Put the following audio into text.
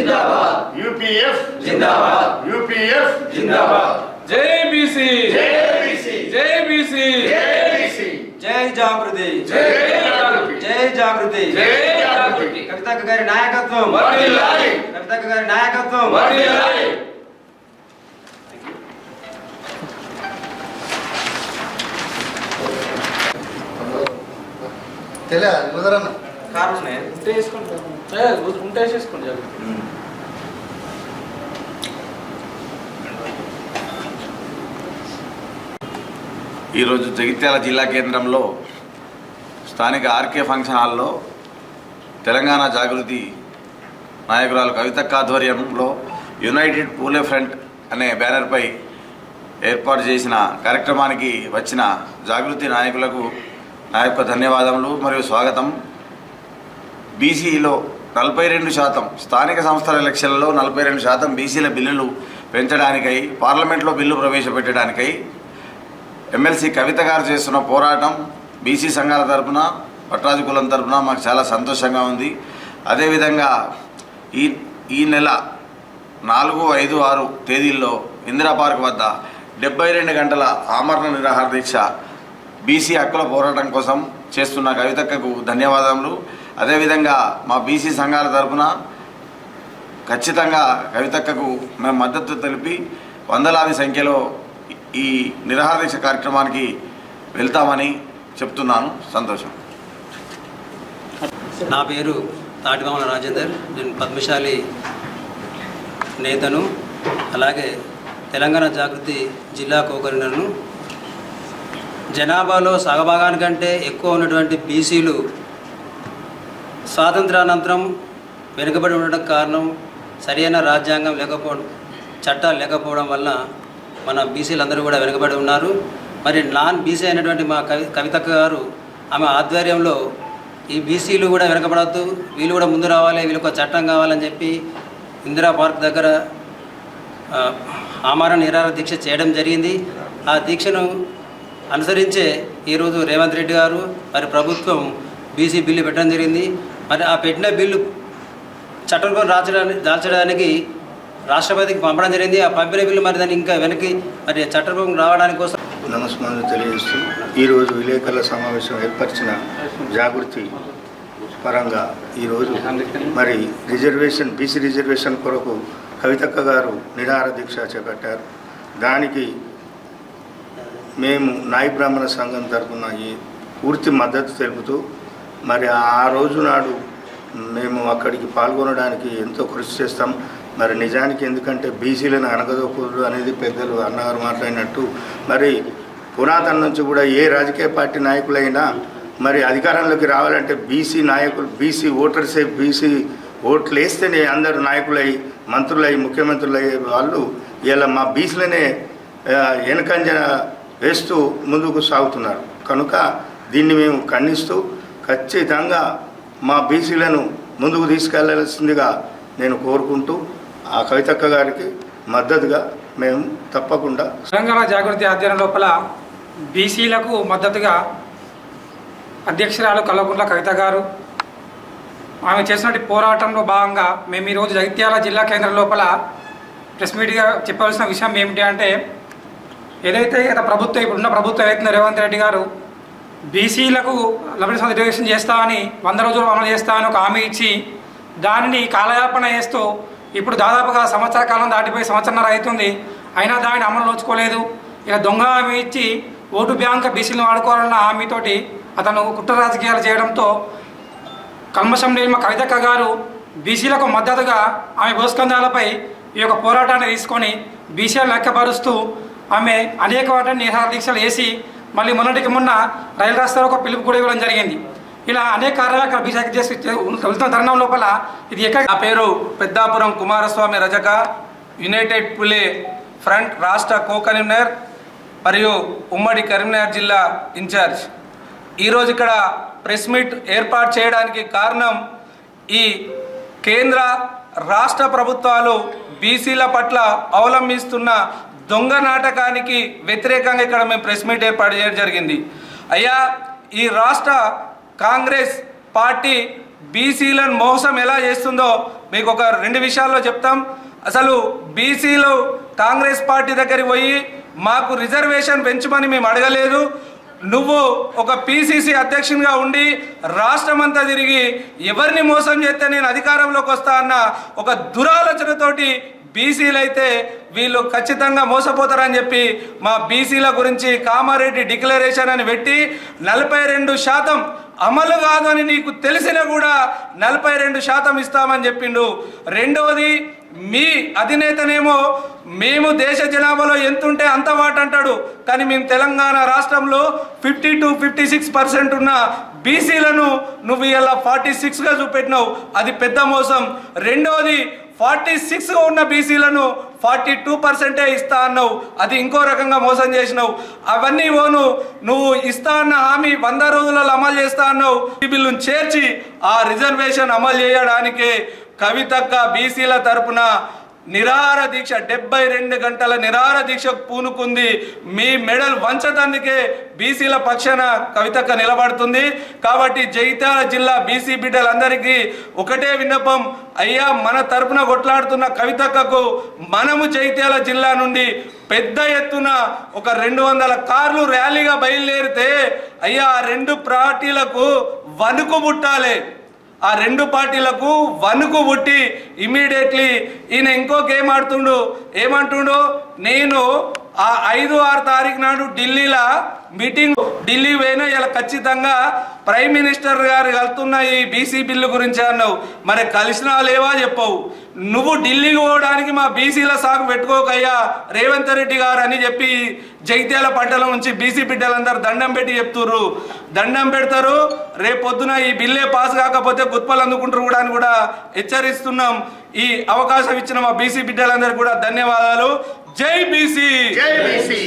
జిందాబాద్. UPF జిందాబాద్. UPF జిందాబాద్. జై BC. JBC జై బీసీ. జేబీసీ జై జాగృతి. జై జాగృతి. జై జాగృతి. జై జాగృతి. కవితక్క గారి నాయకత్వం. వర్ధిల్లాలి. కవితక్క గారి నాయకత్వం. వర్ధిల్లాలి. తెలియదు కుదరన్న. కారు ఉన్నాయి. ఉంటే వేసుకోండి ఏ, ఉంటే వేసేసుకోండి చాలు. ఈరోజు జగిత్యాల జిల్లా కేంద్రంలో స్థానిక ఆర్కే ఫంక్షన్ హాల్లో తెలంగాణ జాగృతి నాయకురాలు కవితక్క ఆధ్వర్యంలో యునైటెడ్ పూలే ఫ్రంట్ అనే బ్యానర్పై ఏర్పాటు చేసిన కార్యక్రమానికి వచ్చిన జాగృతి నాయకులకు నా యొక్క ధన్యవాదములు మరియు స్వాగతం. బీసీలో నలభై రెండు శాతం స్థానిక సంస్థల ఎలక్షన్లలో నలభై రెండు శాతం బీసీల బిల్లులు పెంచడానికై పార్లమెంట్లో బిల్లు ప్రవేశపెట్టడానికై ఎమ్మెల్సీ కవిత గారు చేస్తున్న పోరాటం బీసీ సంఘాల తరఫున పట్రాజు కులం తరపున మాకు చాలా సంతోషంగా ఉంది. అదేవిధంగా ఈ ఈ నెల నాలుగు ఐదు ఆరు తేదీల్లో ఇందిరా పార్క్ వద్ద డెబ్బై రెండు గంటల ఆమరణ నిరాహార దీక్ష బీసీ హక్కుల పోరాటం కోసం చేస్తున్న కవితక్కకు ధన్యవాదములు. అదేవిధంగా మా బీసీ సంఘాల తరఫున ఖచ్చితంగా కవితక్కకు మేము మద్దతు తెలిపి వందలాది సంఖ్యలో ఈ నిరాహారదీక్ష కార్యక్రమానికి వెళ్తామని చెప్తున్నాను. సంతోషం. నా పేరు తాటిమామల రాజేందర్. నేను పద్మశాలి నేతను అలాగే తెలంగాణ జాగృతి జిల్లా కోకరినను జనాభాలో సగభాగానికంటే ఎక్కువ ఉన్నటువంటి బీసీలు స్వాతంత్రానంతరం వెనుకబడి ఉండడం కారణం సరైన రాజ్యాంగం లేకపోవడం చట్టాలు లేకపోవడం వల్ల మన బీసీలు అందరూ కూడా వెనుకబడి ఉన్నారు. మరి నాన్ బీసీ అయినటువంటి మా కవి కవిత గారు ఆమె ఆధ్వర్యంలో ఈ బీసీలు కూడా వెనకబడద్దు వీళ్ళు కూడా ముందు రావాలి వీళ్ళకి ఒక చట్టం కావాలని చెప్పి ఇందిరా పార్క్ దగ్గర ఆ, ఆమరణ నిరాహార దీక్ష చేయడం జరిగింది. ఆ దీక్షను అనుసరించే ఈరోజు రేవంత్ రెడ్డి గారు మరి ప్రభుత్వం బీసీ బిల్లు పెట్టడం జరిగింది. మరి ఆ పెట్టిన బిల్లు చట్టంలో రాచడానికి దాల్చడానికి రాష్ట్రపతికి పంపడం జరిగింది. ఆ పంపిణీ బిల్లు మరి దాన్ని ఇంకా వెనక్కి మరి చట్టరూపం రావడానికి కోసం నమస్కారం తెలియజేస్తూ ఈరోజు విలేకరుల సమావేశం ఏర్పరిచిన జాగృతి పరంగా ఈరోజు మరి రిజర్వేషన్ బీసీ రిజర్వేషన్ కొరకు కవితక్క గారు నిరాహార దీక్ష చేపట్టారు. దానికి మేము నాయి బ్రాహ్మణ సంఘం తరఫున ఈ పూర్తి మద్దతు తెలుపుతూ మరి ఆ రోజు నాడు మేము అక్కడికి పాల్గొనడానికి ఎంతో కృషి చేస్తాం. మరి నిజానికి ఎందుకంటే బీసీలను అనగదొక్కుడు అనేది పెద్దలు అన్నగారు మాట్లాడినట్టు. మరి పురాతన నుంచి కూడా ఏ రాజకీయ పార్టీ నాయకులైనా మరి అధికారంలోకి రావాలంటే బీసీ నాయకులు బీసీ ఓటర్సే బీసీ ఓట్లు వేస్తేనే అందరు నాయకులై మంత్రులై ముఖ్యమంత్రులై వాళ్ళు ఇలా మా బీసీలనే వెనకంజ వేస్తూ ముందుకు సాగుతున్నారు. కనుక దీన్ని మేము ఖండిస్తూ ఖచ్చితంగా మా బీసీలను ముందుకు తీసుకెళ్ళాల్సిందిగా నేను కోరుకుంటూ ఆ కవితక్క గారికి మద్దతుగా మేము తప్పకుండా తెలంగాణ జాగృతి అధ్యయనం లోపల బీసీలకు మద్దతుగా అధ్యక్షురాలు కల్వకుంట్ల కవిత గారు ఆమె చేసినటువంటి పోరాటంలో భాగంగా మేము ఈరోజు జగిత్యాల జిల్లా కేంద్రం లోపల ప్రెస్ మీట్గా చెప్పవలసిన విషయం ఏమిటి అంటే ఏదైతే గత ప్రభుత్వం ఇప్పుడున్న ప్రభుత్వం ఏదైతే రేవంత్ రెడ్డి గారు బీసీలకు లభ్య శాతం చేస్తా చేస్తామని వంద రోజులు అమలు చేస్తామని ఒక హామీ ఇచ్చి దానిని కాలయాపన చేస్తూ ఇప్పుడు దాదాపుగా సంవత్సర కాలం దాటిపోయి సంవత్సరన్నర అవుతుంది. అయినా దానిని అమలు నోచుకోలేదు. ఇక దొంగ హామీ ఇచ్చి ఓటు బ్యాంక్ బీసీలను వాడుకోవాలన్న హామీతోటి అతను కుట్ర రాజకీయాలు చేయడంతో కల్మషం నిర్మ కవితక్క గారు బీసీలకు మద్దతుగా ఆమె భూస్కందాలపై ఈ యొక్క పోరాటాన్ని తీసుకొని బీసీలను లెక్కపరుస్తూ ఆమె అనేక వాటిని నిరాహార దీక్షలు వేసి మళ్ళీ మొన్నటికి మొన్న రైలు రాస్తారో ఒక పిలుపు కూడా ఇవ్వడం జరిగింది. ఇలా అనేక కారణాలు అక్కడ బీసీ చేసి వెళ్తున్న తరుణం లోపల ఇది ఎక్కడ నా పేరు పెద్దాపురం కుమారస్వామి రజక. యునైటెడ్ పులే ఫ్రంట్ రాష్ట్ర కో కన్వీనర్ మరియు ఉమ్మడి కరీంనగర్ జిల్లా ఇన్ఛార్జ్. ఈరోజు ఇక్కడ ప్రెస్ మీట్ ఏర్పాటు చేయడానికి కారణం ఈ కేంద్ర రాష్ట్ర ప్రభుత్వాలు బీసీల పట్ల అవలంబిస్తున్న దొంగ నాటకానికి వ్యతిరేకంగా ఇక్కడ మేము ప్రెస్ మీట్ ఏర్పాటు చేయడం జరిగింది. అయ్యా ఈ రాష్ట్ర కాంగ్రెస్ పార్టీ బీసీలను మోసం ఎలా చేస్తుందో మీకు ఒక రెండు విషయాల్లో చెప్తాం. అసలు బీసీలు కాంగ్రెస్ పార్టీ దగ్గరికి పోయి మాకు రిజర్వేషన్ పెంచమని మేము అడగలేదు. నువ్వు ఒక పిసిసి అధ్యక్షునిగా ఉండి రాష్ట్రమంతా తిరిగి ఎవరిని మోసం చేస్తే నేను అధికారంలోకి వస్తా అన్న ఒక దురాలోచనతోటి బీసీలు అయితే వీళ్ళు ఖచ్చితంగా మోసపోతారని చెప్పి మా బీసీల గురించి కామారెడ్డి డిక్లరేషన్ అని పెట్టి నలభై రెండు శాతం అమలు కాదని నీకు తెలిసినా కూడా నలభై రెండు శాతం ఇస్తామని చెప్పిండు. రెండవది మీ అధినేతనేమో మేము దేశ జనాభాలో ఎంతుంటే అంత వాట అంటాడు. కానీ మేము తెలంగాణ రాష్ట్రంలో fifty to fifty six percent ఉన్న బీసీలను నువ్వు ఇలా ఫార్టీ సిక్స్గా చూపెట్టినావు. అది పెద్ద మోసం. రెండవది ఫార్టీ సిక్స్గా ఉన్న బీసీలను ఫార్టీ టూ పర్సెంటే ఇస్తా అన్నావు. అది ఇంకో రకంగా మోసం చేసినావు. అవన్నీ ఓను నువ్వు ఇస్తా అన్న హామీ వంద రోజులలో అమలు చేస్తా అన్నావు. ఈ బిల్లును చేర్చి ఆ రిజర్వేషన్ అమలు చేయడానికే కవితక్క బీసీల తరపున నిరార దీక్ష డెబ్బై రెండు గంటల నిరార దీక్షకు పూనుకుంది. మీ మెడల్ వంచటానికే బీసీల పక్షాన కవితక్క నిలబడుతుంది. కాబట్టి జగిత్యాల జిల్లా బీసీ బిడ్డలందరికీ ఒకటే విన్నపం. అయ్యా మన తరపున కొట్లాడుతున్న కవితక్కకు మనము జగిత్యాల జిల్లా నుండి పెద్ద ఎత్తున ఒక రెండు వందల కార్లు ర్యాలీగా బయలుదేరితే అయ్యా ఆ రెండు పార్టీలకు వణుకు పుట్టాలి ఆ రెండు పార్టీలకు వణుకు పుట్టి ఇమీడియట్లీ ఈయన ఇంకో గేమ్ ఆడుతుండు. ఏమంటుండు నేను ఆ ఐదు ఆరు తారీఖు నాడు ఢిల్లీలో మీటింగ్ ఢిల్లీ పోయినా ఇలా ఖచ్చితంగా ప్రైమ్ మినిస్టర్ గారు కలుతున్న ఈ బీసీ బిల్లు గురించి అన్నావు. మరి కలిసినా లేవా చెప్పవు. నువ్వు ఢిల్లీకి పోవడానికి మా బీసీల సాగు పెట్టుకోకయ్యా రేవంత్ రెడ్డి గారు అని చెప్పి జగిత్యాల పంటల నుంచి బీసీ బిడ్డలందరూ దండం పెట్టి చెప్తుర్రు. దండం పెడతారు. రేపొద్దున ఈ బిల్లే పాస్ కాకపోతే గుత్పలు అందుకుంటారు కూడా అని కూడా హెచ్చరిస్తున్నాం. ఈ అవకాశం ఇచ్చిన మా బీసీ బిడ్డలందరికీ కూడా ధన్యవాదాలు. జై బీసీ! జై బీసీ!